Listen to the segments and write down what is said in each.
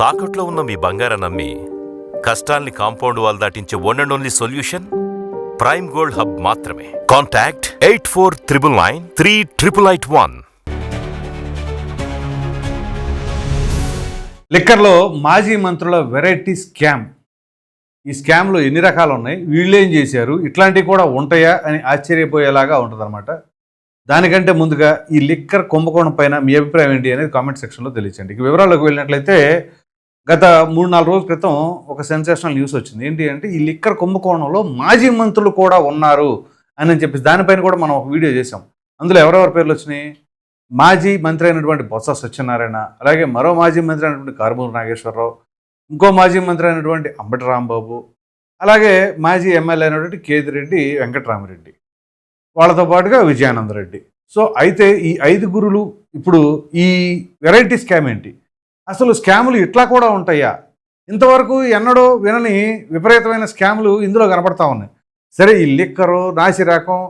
తాకట్లో ఉన్న మీ బంగారం నమ్మి కష్టాల్ని compound wall దాటించే one and only solution prime gold hub మాత్రమే. Contact eight four triple nine three triple eight one లిక్కర్లో మాజీ మంత్రుల వెరైటీ స్కామ్. ఈ స్కామ్లో ఎన్ని రకాలు ఉన్నాయి వీళ్ళు ఏం చేశారు? ఇట్లాంటివి కూడా ఉంటాయా అని ఆశ్చర్యపోయేలాగా ఉంటుందన్నమాట. దానికంటే ముందుగా ఈ లిక్కర్ కుంభకోణం పైన మీ అభిప్రాయం ఏంటి అనేది కామెంట్ సెక్షన్లో తెలియచండి ఇక వివరాల్లోకి వెళ్ళినట్లయితే గత మూడు నాలుగు రోజుల క్రితం ఒక సెన్సేషనల్ న్యూస్ వచ్చింది. ఏంటి అంటే ఈ లిక్కర్ కుంభకోణంలో మాజీ మంత్రులు కూడా ఉన్నారు అని చెప్పేసి దానిపైన కూడా మనం ఒక వీడియో చేసాం అందులో ఎవరెవరి పేర్లు వచ్చినాయి? మాజీ మంత్రి అయినటువంటి బొత్స సత్యనారాయణ అలాగే మరో మాజీ మంత్రి అయినటువంటి కారుమూరు నాగేశ్వరరావు ఇంకో మాజీ మంత్రి అయినటువంటి అంబటి రాంబాబు అలాగే మాజీ ఎమ్మెల్యే అయినటువంటి కేదిరెడ్డి వెంకటరామరెడ్డి వాళ్ళతో పాటుగా విజయానందరెడ్డి. సో అయితే ఈ ఐదుగురులు ఇప్పుడు ఈ వెరైటీ స్కామ్ ఏంటి? అసలు స్కాములు ఇట్లా కూడా ఉంటాయా? ఇంతవరకు ఎన్నడూ వినని విపరీతమైన స్కాములు ఇందులో కనపడతా ఉన్నాయి. సరే ఈ లిక్కరు నాసిరకం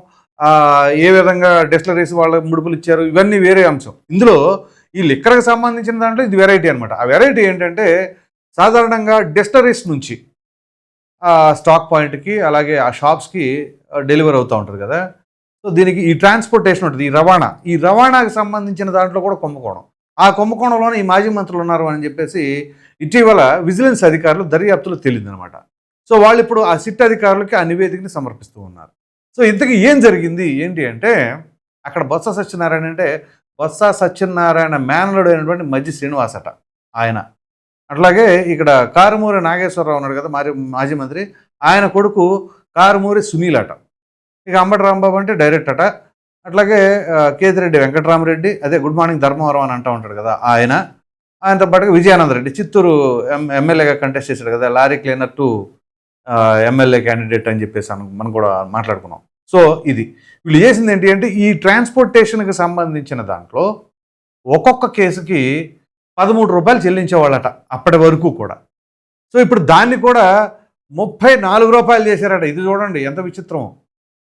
ఏ విధంగా డిస్టలరీస్ వాళ్ళ ముడుపులు ఇచ్చారు ఇవన్నీ వేరే అంశం. ఇందులో ఈ లిక్కర్కి సంబంధించిన దాంట్లో ఇది వెరైటీ అనమాట ఆ వెరైటీ ఏంటంటే సాధారణంగా డిస్టరీస్ నుంచి స్టాక్ పాయింట్కి అలాగే ఆ షాప్స్కి డెలివరీ అవుతూ ఉంటుంది కదా. సో దీనికి ఈ ట్రాన్స్పోర్టేషన్ ఉంటుంది ఈ రవాణా. ఈ రవాణాకి సంబంధించిన దాంట్లో కూడా కుంభకోణం. ఆ కుంభకోణంలోనే ఈ మాజీ మంత్రులు ఉన్నారు అని చెప్పేసి ఇటీవల విజిలెన్స్ అధికారులు దర్యాప్తులో తేలిందనమాట. సో వాళ్ళు ఇప్పుడు ఆ సిట్ అధికారులకి ఆ నివేదికని సమర్పిస్తూ ఉన్నారు. సో ఇంతకీ ఏం జరిగింది? ఏంటి అంటే అక్కడ బొత్స సత్యనారాయణ అంటే బొత్స సత్యనారాయణ మేనలుడు అయినటువంటి మధ్య శ్రీనివాసట ఆయన. అట్లాగే ఇక్కడ కారుమూరి నాగేశ్వరరావు ఉన్నాడు కదా మరి మాజీ మంత్రి. ఆయన కొడుకు కారుమూరి సునీల్ అట. ఇక అంబటి రాంబాబు అంటే డైరెక్ట్ అట. అట్లాగే కేతిరెడ్డి వెంకటరామరెడ్డి అదే గుడ్ మార్నింగ్ ధర్మవరం అని అంటూ ఉంటాడు కదా ఆయన. ఆయనతో పాటుగా విజయానందరెడ్డి చిత్తూరు ఎం ఎమ్మెల్యేగా కంటెస్ట్ చేశాడు కదా lorry cleaner to MLA candidate అని చెప్పేసి అను- మనం కూడా మాట్లాడుకున్నాం. సో ఇది. వీళ్ళు చేసింది ఏంటి అంటే ఈ ట్రాన్స్పోర్టేషన్కి సంబంధించిన దాంట్లో ఒక్కొక్క కేసుకి పదమూడు రూపాయలు చెల్లించేవాళ్ళట అప్పటి వరకు కూడా. సో ఇప్పుడు దాన్ని కూడా ముప్పై నాలుగు రూపాయలు చేశారట. ఇది చూడండి ఎంత విచిత్రం.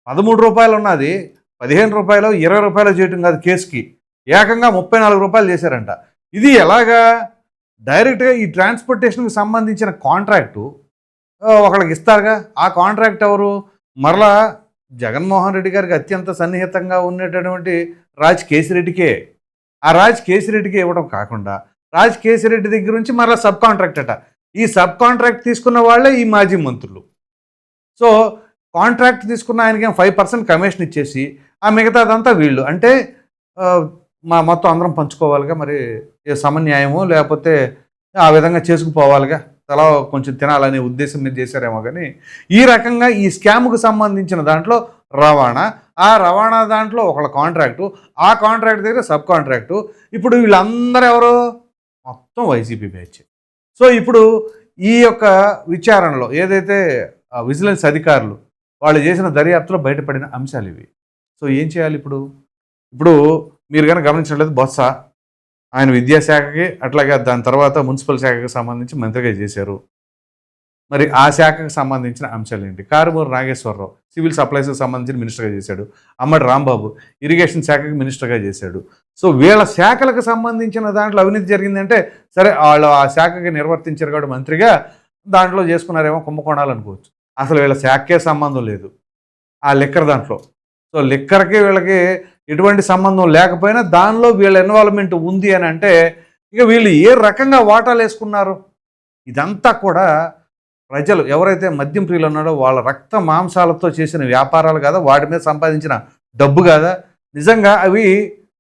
పదమూడు రూపాయలు ఉన్నది పదిహేను రూపాయలు ఇరవై రూపాయలు చేయటం కాదు కేసుకి. ఏకంగా ముప్పై నాలుగు రూపాయలు చేశారంట. ఇది ఎలాగా? డైరెక్ట్గా ఈ ట్రాన్స్పోర్టేషన్కి సంబంధించిన కాంట్రాక్టు ఒకళ్ళకి ఇస్తారుగా. ఆ కాంట్రాక్ట్ ఎవరు? మరలా జగన్మోహన్ రెడ్డి గారికి అత్యంత సన్నిహితంగా ఉండేటటువంటి రాజ్ కేసిరెడ్డికే. ఆ రాజ్ కేసిరెడ్డికి ఇవ్వడం కాకుండా రాజ్ కేసిరెడ్డి దగ్గర నుంచి మరలా సబ్ కాంట్రాక్ట్ అట ఈ సబ్ కాంట్రాక్ట్ తీసుకున్న వాళ్ళే ఈ మాజీ మంత్రులు. సో కాంట్రాక్ట్ తీసుకున్న ఆయనకేం ఫైవ్ పర్సెంట్ కమిషన్ ఇచ్చేసి ఆ మిగతాదంతా వీళ్ళు. అంటే మా మొత్తం అందరం పంచుకోవాలిగా మరి ఏ సమన్యాయమో లేకపోతే ఆ విధంగా చేసుకుపోవాలిగా. తలా కొంచెం తినాలనే ఉద్దేశం మీద చేశారేమో కానీ ఈ రకంగా ఈ స్కామ్కు సంబంధించిన దాంట్లో రవాణా ఆ రవాణా దాంట్లో ఒకళ్ళ కాంట్రాక్టు ఆ కాంట్రాక్ట్ దగ్గర సబ్ కాంట్రాక్టు ఇప్పుడు వీళ్ళందరూ ఎవరు? మొత్తం వైసీపీ బ్యాచ్. సో ఇప్పుడు ఈ యొక్క విచారణలో ఏదైతే విజిలెన్స్ అధికారులు వాళ్ళు చేసిన దర్యాప్తులో బయటపడిన అంశాలు ఇవి. సో ఏం చేయాలి ఇప్పుడు? ఇప్పుడు మీరు కనుక గమనించినట్లయితే బొత్స ఆయన విద్యాశాఖకి అట్లాగే దాని తర్వాత మున్సిపల్ శాఖకి సంబంధించి మంత్రిగా చేశారు. మరి ఆ శాఖకు సంబంధించిన అంశాలు ఏంటి? కారుమూరు నాగేశ్వరరావు సివిల్ సప్లైస్కి సంబంధించిన మినిస్టర్గా చేశాడు. అమ్మడి రాంబాబు ఇరిగేషన్ శాఖకి మినిస్టర్గా చేశాడు. సో వీళ్ళ శాఖలకు సంబంధించిన దాంట్లో అవినీతి జరిగిందంటే సరే వాళ్ళు ఆ శాఖకి నిర్వర్తించారు కాబట్టి మంత్రిగా దాంట్లో చేసుకున్నారేమో కుంభకోణాలు అనుకోవచ్చు. అసలు వీళ్ళ శాఖకే సంబంధం లేదు. ఆ లెక్కర్ దాంట్లో. సో లిక్కర్కి వీళ్ళకి ఎటువంటి సంబంధం లేకపోయినా దానిలో వీళ్ళ ఇన్వాల్వ్మెంట్ ఉంది అని అంటే ఇక వీళ్ళు ఏ రకంగా వాటాలు వేసుకున్నారు? ఇదంతా కూడా ప్రజలు ఎవరైతే మద్యం ప్రియులు ఉన్నారో వాళ్ళ రక్త మాంసాలతో చేసిన వ్యాపారాలు కాదా? వాటి మీద సంపాదించిన డబ్బు కాదా? నిజంగా అవి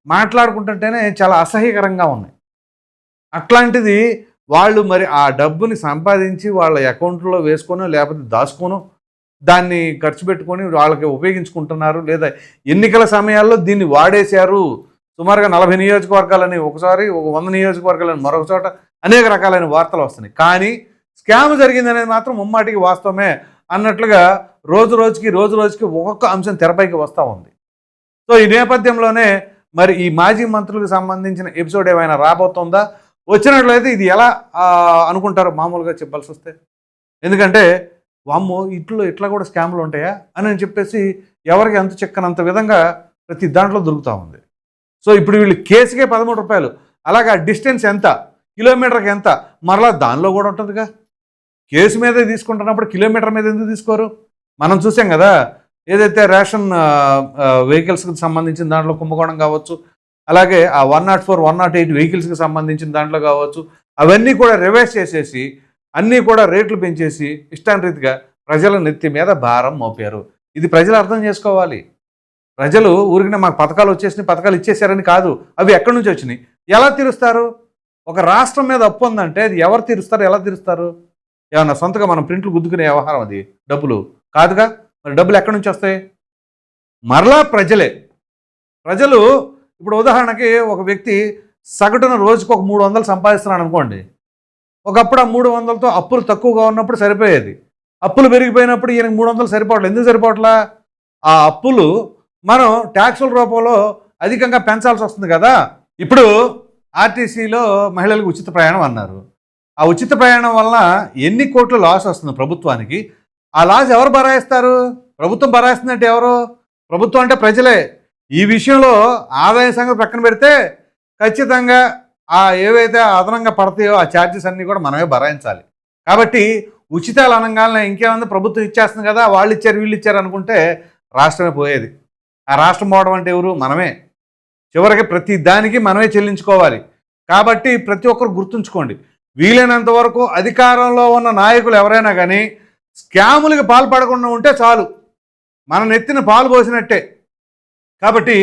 మాట్లాడుకుంటుంటేనే చాలా అసహ్యకరంగా ఉన్నాయి. అట్లాంటిది వాళ్ళు మరి ఆ డబ్బుని సంపాదించి వాళ్ళ అకౌంట్లో వేసుకొని లేకపోతే దాచుకోను దాన్ని ఖర్చు పెట్టుకొని వాళ్ళకి ఉపయోగించుకుంటున్నారు లేదా ఎన్నికల సమయాల్లో దీన్ని వాడేశారు. సుమారుగా నలభై నియోజకవర్గాలని ఒకసారి ఒక వంద నియోజకవర్గాలని మరొక చోట అనేక రకాలైన వార్తలు వస్తున్నాయి. కానీ స్కామ్ జరిగింది అనేది మాత్రం ముమ్మాటికి వాస్తవమే అన్నట్లుగా రోజు రోజుకి రోజు రోజుకి ఒక్కొక్క అంశం తెరపైకి వస్తూ ఉంది. సో ఈ నేపథ్యంలోనే మరి ఈ మాజీ మంత్రులకు సంబంధించిన ఎపిసోడ్ ఏమైనా రాబోతుందా? వచ్చినట్లయితే ఇది ఎలా అనుకుంటారు మామూలుగా చెప్పాల్సి వస్తే? ఎందుకంటే వామ్మో ఇట్లో ఇట్లా కూడా స్కామ్లు ఉంటాయా అని చెప్పేసి ఎవరికి ఎంత చెక్కనంత విధంగా ప్రతి దాంట్లో దొరుకుతూ ఉంది. సో ఇప్పుడు వీళ్ళు కేసుకే పదమూడు రూపాయలు. అలాగే ఆ డిస్టెన్స్ ఎంత? కిలోమీటర్కి ఎంత? మరలా దానిలో కూడా ఉంటుందిగా. కేసు మీదే తీసుకుంటున్నప్పుడు కిలోమీటర్ మీద ఎందుకు తీసుకోరు? మనం చూసాం కదా ఏదైతే రేషన్ వెహికల్స్కి సంబంధించిన దాంట్లో కుంభకోణం కావచ్చు అలాగే ఆ one nought four one nought eight వెహికల్స్కి సంబంధించిన దాంట్లో కావచ్చు అవన్నీ కూడా రివైజ్ చేసేసి అన్నీ కూడా రేట్లు పెంచేసి ఇష్టానరీతిగా ప్రజల నెత్తి మీద భారం మోపారు. ఇది ప్రజలు అర్థం చేసుకోవాలి. ప్రజలు ఊరికినే మాకు పథకాలు వచ్చేసినాయి పథకాలు ఇచ్చేసారని కాదు. అవి ఎక్కడి నుంచి వచ్చినాయి? ఎలా తీరుస్తారు? ఒక రాష్ట్రం మీద అప్పు ఉందంటే అది ఎవరు తీరుస్తారు? ఎలా తీరుస్తారు? ఏమన్నా సొంతగా మనం ప్రింట్లు గుద్దుకునే వ్యవహారం అది డబ్బులు. కాదుగా? మరి డబ్బులు ఎక్కడి నుంచి వస్తాయి? మరలా ప్రజలే. ప్రజలు ఇప్పుడు ఉదాహరణకి ఒక వ్యక్తి సగటున రోజుకు ఒక మూడు వందలు సంపాదిస్తున్నాడు అనుకోండి. ఒకప్పుడు ఆ మూడు వందలతో అప్పులు తక్కువగా ఉన్నప్పుడు సరిపోయేది. అప్పులు పెరిగిపోయినప్పుడు ఈయనకు మూడు వందలు సరిపోవట్లేదు. ఎందుకు సరిపోవట్లా? ఆ అప్పులు మనం ట్యాక్సుల రూపంలో అధికంగా పెంచాల్సి వస్తుంది కదా. ఇప్పుడు ఆర్టీసీలో మహిళలకు ఉచిత ప్రయాణం అన్నారు. ఆ ఉచిత ప్రయాణం వలన ఎన్ని కోట్ల లాస్ వస్తుంది ప్రభుత్వానికి? ఆ లాస్ ఎవరు భరాయిస్తారు? ప్రభుత్వం భరాయిస్తుందంటే ఎవరు? ప్రభుత్వం అంటే ప్రజలే. ఈ విషయంలో ఆదాయ సంఘం పక్కన పెడితే ఖచ్చితంగా ఆ ఏవైతే అదనంగా పడతాయో ఆ ఛార్జెస్ అన్నీ కూడా మనమే భరాయించాలి. కాబట్టి ఉచితాలు అనగానే ఇంకేముంది ప్రభుత్వం ఇచ్చేస్తుంది కదా వాళ్ళు ఇచ్చారు వీళ్ళు ఇచ్చారు అనుకుంటే రాష్ట్రమే పోయేది. ఆ రాష్ట్రం పోవడం అంటే ఎవరు? మనమే. చివరికి ప్రతి దానికి మనమే చెల్లించుకోవాలి. కాబట్టి ప్రతి ఒక్కరు గుర్తుంచుకోండి. వీలైనంత వరకు అధికారంలో ఉన్న నాయకులు ఎవరైనా కానీ స్కాములకి పాల్పడకుండా ఉంటే చాలు. మన నెత్తిన పాలు పోసినట్టే. కాబట్టి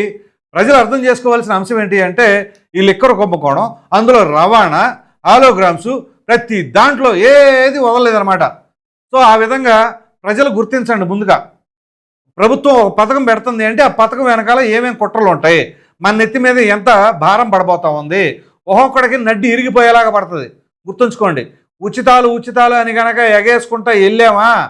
ప్రజలు అర్థం చేసుకోవాల్సిన అంశం ఏంటి అంటే ఈ లిక్కర్ కుంభకోణం అందులో రవాణా ఆలోగ్రామ్స్ ప్రతి దాంట్లో ఏది వదలలేదన్నమాట. సో ఆ విధంగా ప్రజలు గుర్తించండి ముందుగా. ప్రభుత్వం ఒక పథకం పెడుతుంది అంటే ఆ పథకం వెనకాల ఏమేమి కుట్రలు ఉంటాయి? మన నెత్తి మీద ఎంత భారం పడబోతా ఉంది? ఒక్కొక్కడికి నడ్డి ఇరిగిపోయేలాగా పడుతుంది. గుర్తుంచుకోండి. ఉచితాలు ఉచితాలు అని కనుక ఎగేసుకుంటా వెళ్ళామా?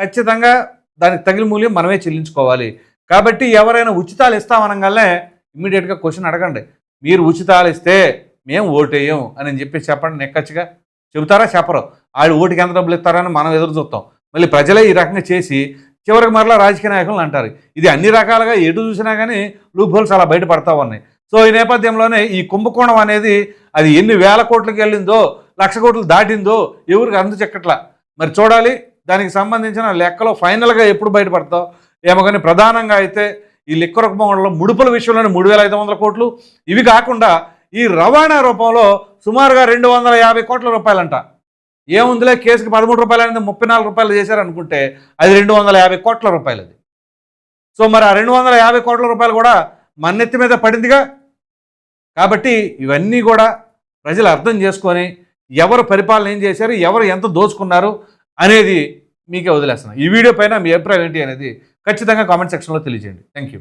ఖచ్చితంగా దానికి తగిన మూల్యం మనమే చెల్లించుకోవాలి. కాబట్టి ఎవరైనా ఉచితాలు ఇస్తామనగానే ఇమ్మీడియట్గా క్వశ్చన్ అడగండి. మీరు ఉచితాలు ఇస్తే మేము ఓటేయం అని చెప్పి చెప్పండి నెక్కచ్చిగా. చెబుతారా? చెప్పరు. ఆడు ఓటుకి ఎంత డబ్బులు ఇస్తారని మనం ఎదురు చూస్తాం. మళ్ళీ ప్రజలే ఈ రకంగా చేసి చివరికి మరలా రాజకీయ నాయకులను అంటారు. ఇది అన్ని రకాలుగా ఎటు చూసినా కానీ లూప్ హోల్స్ అలా బయటపడతా ఉన్నాయి. సో ఈ నేపథ్యంలోనే ఈ కుంభకోణం అనేది అది ఎన్ని వేల కోట్లకి వెళ్ళిందో లక్ష కోట్లు దాటిందో ఎవరికి అందు చెక్కట్లా. మరి చూడాలి. దానికి సంబంధించిన లెక్కలో ఫైనల్గా ఎప్పుడు బయటపడతావు ఏమో కానీ ప్రధానంగా అయితే ఈ లిక్కర రూపంలో ముడుపుల విషయంలోనే మూడు వేల ఐదు వందల కోట్లు. ఇవి కాకుండా ఈ రవాణా రూపంలో సుమారుగా రెండు వందల యాభై కోట్ల రూపాయలంట. ఏముందిలే కేసుకి పదమూడు రూపాయలు అనేది ముప్పై నాలుగు రూపాయలు చేశారనుకుంటే అది రెండు వందల యాభై కోట్ల రూపాయలు అది సో మరి ఆ రెండు వందల యాభై కోట్ల రూపాయలు కూడా మన్నెత్తి మీద పడిందిగా. కాబట్టి ఇవన్నీ కూడా ప్రజలు అర్థం చేసుకొని ఎవరు పరిపాలన ఏం చేశారు ఎవరు ఎంత దోచుకున్నారు అనేది మీకే వదిలేస్తున్నాను ఈ వీడియో పైన మీ అభిప్రాయం ఏంటి అనేది ఖచ్చితంగా కామెంట్ సెక్షన్లో తెలియజేయండి. Thank you